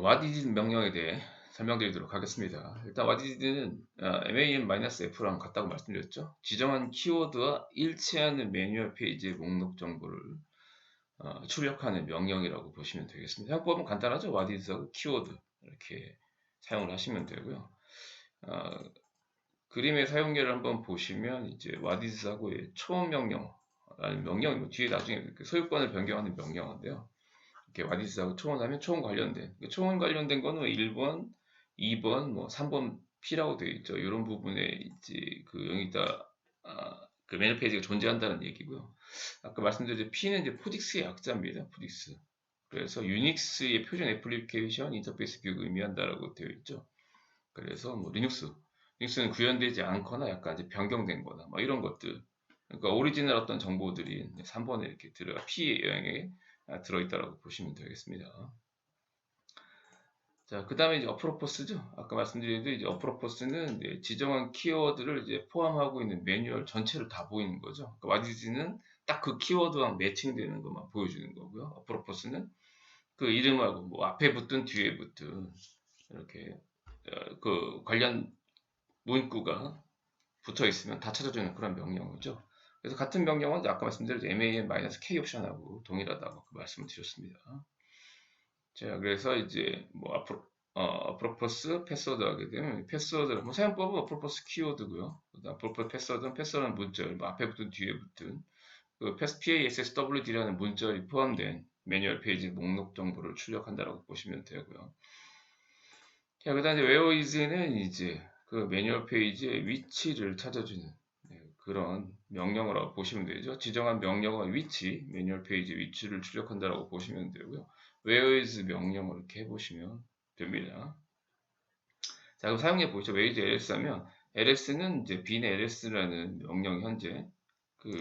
와디즈 명령에 대해 설명드리도록 하겠습니다. 일단 와디즈는 MAN-F랑 같다고 말씀드렸죠. 지정한 키워드와 일치하는 매뉴얼 페이지의 목록 정보를 어, 출력하는 명령이라고 보시면 되겠습니다. 사용법은 간단하죠. 와디즈하고 키워드 이렇게 사용을 하시면 되고요. 어, 그림의 사용례를 한번 보시면 이제 와디즈하고의 초음 명령, 아니 명령 뭐 뒤에 나중에 그 소유권을 변경하는 명령인데요. 이렇게 와디스하고 초원 하면 초원 관련된 그 초원 관련된 거는 1번, 2번, 뭐 3번 P라고 되어 있죠. 이런 부분에 이제 그 여기다 아, 그 메뉴 페이지가 존재한다는 얘기고요. 아까 말씀드린 P는 이제 포딕스의 약자입니다. 포딕스. 그래서 유닉스의 표준 애플리케이션 인터페이스 규격을 의미한다라고 되어 있죠. 그래서 뭐 리눅스, 리눅스는 구현되지 않거나 약간 이제 변경된 거나 뭐 이런 것들. 그러니까 오리지널 어떤 정보들이 3번에 이렇게 들어가 P 영역에 아, 들어있다라고 보시면 되겠습니다. 자, 그 다음에 이제 어프로포스죠. 아까 말씀드린 대로 이제 어프로포스는 이제 지정한 키워드를 이제 포함하고 있는 매뉴얼 전체를 다 보이는 거죠. 그러니까 와디즈는 딱 그 키워드랑 매칭되는 것만 보여주는 거고요. 어프로포스는 그 이름하고 뭐 앞에 붙든 뒤에 붙든 이렇게 어, 그 관련 문구가 붙어 있으면 다 찾아주는 그런 명령이죠. 그래서 같은 명령은 아까 말씀드린 MAN-K 옵션하고 동일하다고 그 말씀을 드렸습니다. 자, 그래서 이제 뭐 앞으로 어, 프로포스 패스워드 하게 되면 패스워드 뭐 사용법은 어프로포스 키워드고요. 그다음 어프로포스 패스워드는 패스워드는 문절, 뭐 앞에 붙은 뒤에 붙은 그 PASSWD라는 문절이 포함된 매뉴얼 페이지 목록 정보를 출력한다라고 보시면 되고요. 자, 그다음 이제 where is는 이제 그 매뉴얼 페이지의 위치를 찾아주는 네, 그런 명령어라고 보시면 되죠. 지정한 명령어 위치, 매뉴얼 페이지 위치를 출력한다라고 보시면 되고요. where is 명령을 이렇게 해보시면 됩니다. 자, 그럼 사용해 보시죠. where is ls 하면 ls는 이제 bin의 ls라는 명령 현재 그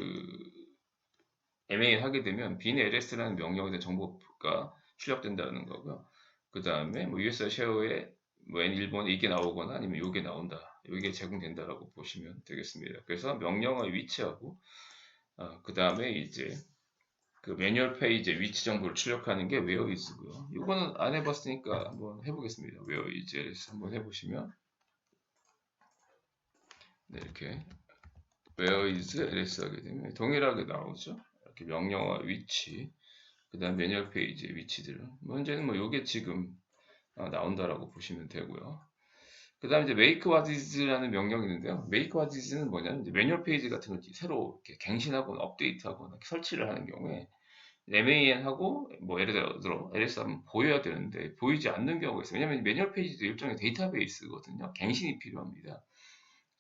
MAN 하게 되면 bin의 ls라는 명령에 대한 정보가 출력된다는 거고요. 그 다음에 뭐 US 쉐어에 뭐 N1번에 이게 나오거나 아니면 이게 나온다. 이게 제공된다라고 보시면 되겠습니다. 그래서 명령어의 위치하고 어, 그 다음에 이제 그 매뉴얼 페이지의 위치 정보를 출력하는 게 where is고요. 이거는 안 해봤으니까 한번 해보겠습니다. where is 한번 해보시면 네, 이렇게 where is ls 하게 되면 동일하게 나오죠. 이렇게 명령어 위치 그 다음 매뉴얼 페이지의 위치들 문제는 뭐 이게 지금 어, 나온다라고 보시면 되고요. 그 다음에 이제 make what is라는 명령이 있는데요. make what is는 뭐냐면 이제 매뉴얼 페이지 같은 걸 새로 이렇게 갱신하거나 업데이트하거나 설치를 하는 경우에 MAN하고 뭐 예를 들어 LS 하면 보여야 되는데 보이지 않는 경우가 있어요. 왜냐하면 매뉴얼 페이지도 일종의 데이터베이스거든요. 갱신이 필요합니다.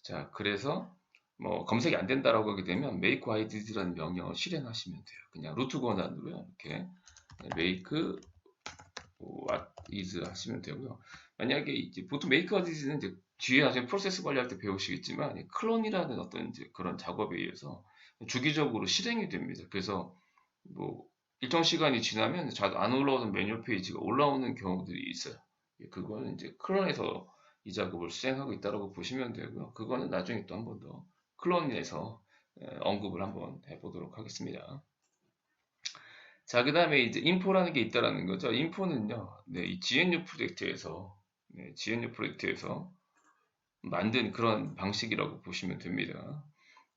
자, 그래서 뭐 검색이 안 된다라고 하게 되면 make is라는 명령을 실행하시면 돼요. 그냥 루트 권한으로요. 이렇게 make what is 하시면 되고요. 만약에 이제 보통 make what is는 이제 뒤에 나중에 프로세스 관리할 때 배우시겠지만 클론이라는 어떤 이제 그런 작업에 의해서 주기적으로 실행이 됩니다. 그래서 뭐 일정 시간이 지나면 안 올라오는 매뉴얼 페이지가 올라오는 경우들이 있어요. 예, 그거는 이제 클론에서 이 작업을 수행하고 있다고 보시면 되고요. 그거는 나중에 또 한 번 더 클론에서 예, 언급을 한번 해보도록 하겠습니다. 자, 그 다음에 이제 인포라는 게 있다라는 거죠. 인포는요, 네, 이 GNU 프로젝트에서, 네, GNU 프로젝트에서 만든 그런 방식이라고 보시면 됩니다.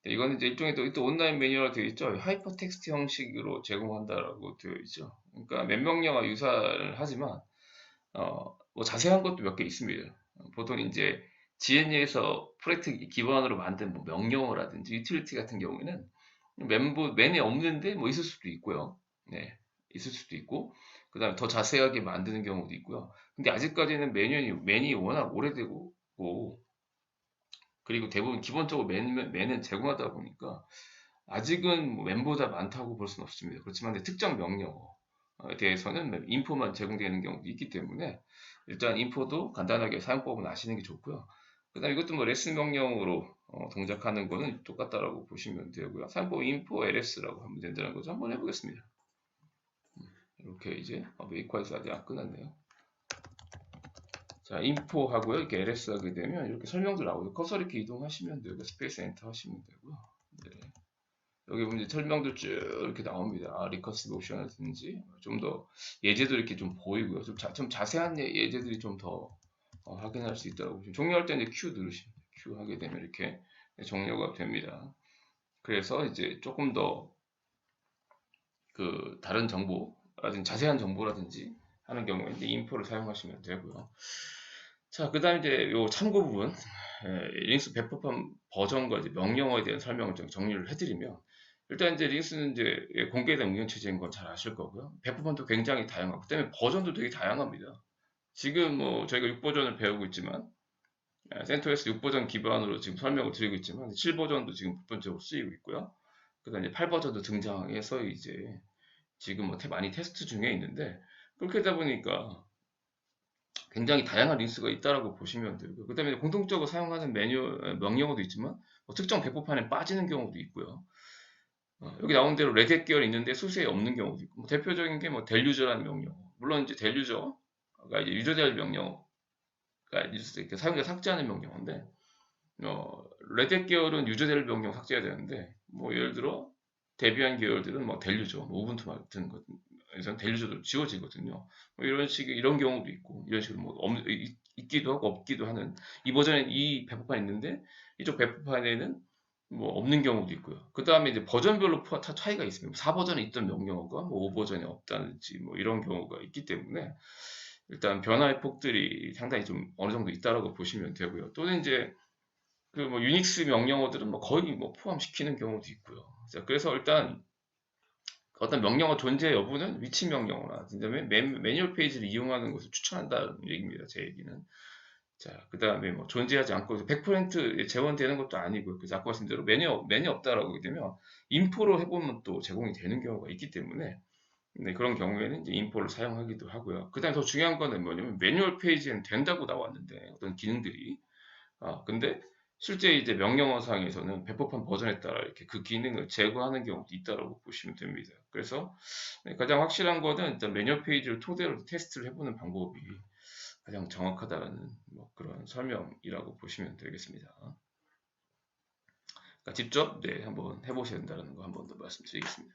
네, 이거는 이제 일종의 또, 또 온라인 매뉴얼 되어 있죠. 하이퍼 텍스트 형식으로 제공한다라고 되어 있죠. 그러니까 몇 명령과 유사를 하지만 어, 뭐 자세한 것도 몇 개 있습니다. 보통 이제 GNU에서 프로젝트 기반으로 만든 뭐 명령어라든지 유틸리티 같은 경우에는 멤버 맨에 없는데 뭐 있을 수도 있고요. 네, 있을 수도 있고 그 다음에 더 자세하게 만드는 경우도 있고요. 근데 아직까지는 매뉴이 맨이 워낙 오래되고 그리고 대부분 기본적으로 맨, 맨은 제공하다 보니까 아직은 뭐 맨보다 많다고 볼 수는 없습니다. 그렇지만 특정 명령어에 대해서는 인포만 제공되는 경우도 있기 때문에 일단 인포도 간단하게 사용법은 아시는 게 좋고요. 그 다음 이것도 뭐 레슨 명령으로 어, 동작하는 거는 똑같다라고 보시면 되고요. 사용법 인포 ls라고 하면 된다는 거죠. 한번 해보겠습니다. 음, 이렇게 이제 어, 메이크와이즈 아직 안 끝났네요. 자, 인포 하고요. 이렇게 ls 하게 되면 이렇게 설명도 나오고 커서 이렇게 이동하시면 되고 스페이스 엔터 하시면 되고요. 네. 여기 보면 이제 설명도 쭉 이렇게 나옵니다. 아, 리커스 모션이라든지 좀 더 예제도 이렇게 좀 보이고요. 좀, 자, 좀 자세한 예- 예제들이 좀더 어, 확인할 수 있다고 종료할 때 이제 Q 누르시면 Q 하게 되면 이렇게 종료가 됩니다. 그래서 이제 조금 더 그 다른 정보 라든지 자세한 정보라든지 하는 경우에 이제 인포를 사용하시면 되고요. 자, 그 다음에 이제 요 참고 부분, 에, 링스 배포판 버전과 이제 명령어에 대한 설명을 좀 정리를 해드리면, 일단 이제 링스는 이제 공개된 운영체제인 건 잘 아실 거고요. 배포판도 굉장히 다양하고, 그 다음에 버전도 되게 다양합니다. 지금 뭐 저희가 6버전을 배우고 있지만, 에, 센토스 6버전 기반으로 지금 설명을 드리고 있지만, 7버전도 지금 부분적으로 쓰이고 있고요. 그 다음에 8버전도 등장해서 이제 지금 뭐 테- 많이 테스트 중에 있는데, 그렇게 되다 보니까 굉장히 다양한 링스가 있다라고 보시면 되고요. 그 다음에 공통적으로 사용하는 메뉴, 에, 명령어도 있지만 뭐 특정 배포판에 빠지는 경우도 있고요. 어, 여기 나온 대로 레드 계열이 있는데 수세에 없는 경우도 있고 뭐 대표적인 게 뭐 델유저라는 명령어. 물론 이제 델유저가 이제 유저될 명령어가 때 사용자 삭제하는 명령어인데 어, 레드 계열은 유저될 명령 삭제해야 되는데 뭐 예를 들어 데비안 계열들은 뭐 델유저, 뭐 우분투 같은 것에서는 델유저도 지워지거든요. 뭐 이런 식의 이런 경우도 있고 이런 식으로 뭐 없, 있- 있기도 하고 없기도 하는 이 버전에 이 배포판이 있는데 이쪽 배포판에는 뭐 없는 경우도 있고요. 그 다음에 이제 버전별로 파- 차- 차이가 있습니다. 4버전에 있던 명령어가 뭐 5버전에 없다든지 뭐 이런 경우가 있기 때문에 일단 변화의 폭들이 상당히 좀 어느 정도 있다라고 보시면 되고요. 또는 이제 그 뭐 유닉스 명령어들은 뭐 거의 뭐 포함시키는 경우도 있고요. 자, 그래서 일단 어떤 명령어 존재 여부는 위치 명령어나 그다음에 매, 매뉴얼 페이지를 이용하는 것을 추천한다는 얘기입니다. 제 얘기는. 자, 그 다음에 뭐 존재하지 않고 100% 재원되는 것도 아니고요. 그래서 아까 말씀드린 대로 메뉴, 메뉴 없다라고 하게 되면 인포로 해보면 또 제공이 되는 경우가 있기 때문에 네, 그런 경우에는 이제 인포를 사용하기도 하고요. 그 다음에 더 중요한 거는 뭐냐면 매뉴얼 페이지에는 된다고 나왔는데 어떤 기능들이 아, 근데 실제 이제 명령어상에서는 배포판 버전에 따라 이렇게 그 기능을 제거하는 경우도 있다고 보시면 됩니다. 그래서 네, 가장 확실한 거는 일단 매뉴얼 페이지를 토대로 테스트를 해보는 방법이 가장 정확하다는 뭐 그런 설명이라고 보시면 되겠습니다. 그러니까 직접 네, 한번 해보셔야 된다는 거 한 번 더 말씀드리겠습니다.